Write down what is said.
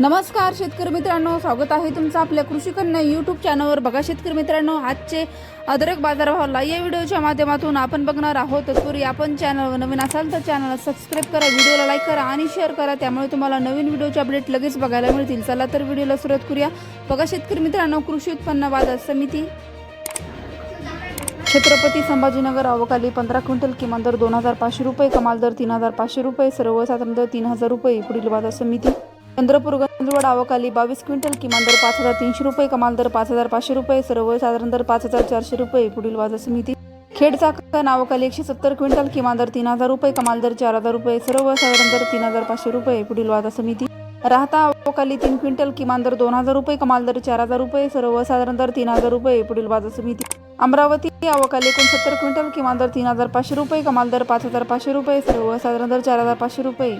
नमस्कार शेतकरी मित्रांनो. स्वागत आहे तुमचं आपल्या कृषी कन्या यूट्यूब चॅनलवर बघा शेतकरी मित्रांनो आजचे अद्रक बाजारभावाला या व्हिडिओच्या माध्यमातून आपण बघणार आहोत. तत्पूर्वी आपण चॅनलवर नवीन असाल तर चॅनलला सबस्क्राईब करा व्हिडिओला लाईक करा आणि शेअर करा. त्यामुळे तुम्हाला नवीन व्हिडिओचे अपडेट लगेच बघायला मिळतील. चला तर व्हिडिओला सुरुवात करूया. बघा शेतकरी मित्रांनो कृषी उत्पन्न बाजार समिती छत्रपती संभाजीनगर अवकाली पंधरा क्विंटल किमान दर दोन हजार पाचशे रुपये कमाल दर तीन हजार पाचशे रुपये सर्वसाधारण दर तीन हजार रुपये. पुढील बाजार समिती. चंद्रपूर गंजवड अवकाली बावीस क्विंटल किमान दर पाच हजार तीनशे रुपये कमाल दर पाच हजार पाचशे रुपये सर्वसाधारण दर पाच हजार चारशे रुपये पुढील बाजार समिती. खेड चाकण अवकाली एकशे सत्तर क्विंटल किमान दर तीन हजार रुपये कमाल दर चार हजार रुपये सर्वसाधारण दर तीन हजार पाचशे रुपये पुढील बाजार समिती. राहता अवकाली तीन क्विंटल किमान दर दोन हजार रुपये कमाल दर चार हजार रुपये सर्वसाधारण दर तीन हजार रुपये पुढील बाजार समिती. अमरावती अवकाली एकोणसत्तर क्विंटल किमान दर तीन हजार पाचशे रुपये कमाल दर पाच हजार पाचशे रुपये सर्वसाधारण दर चार हजार पाचशे रुपये.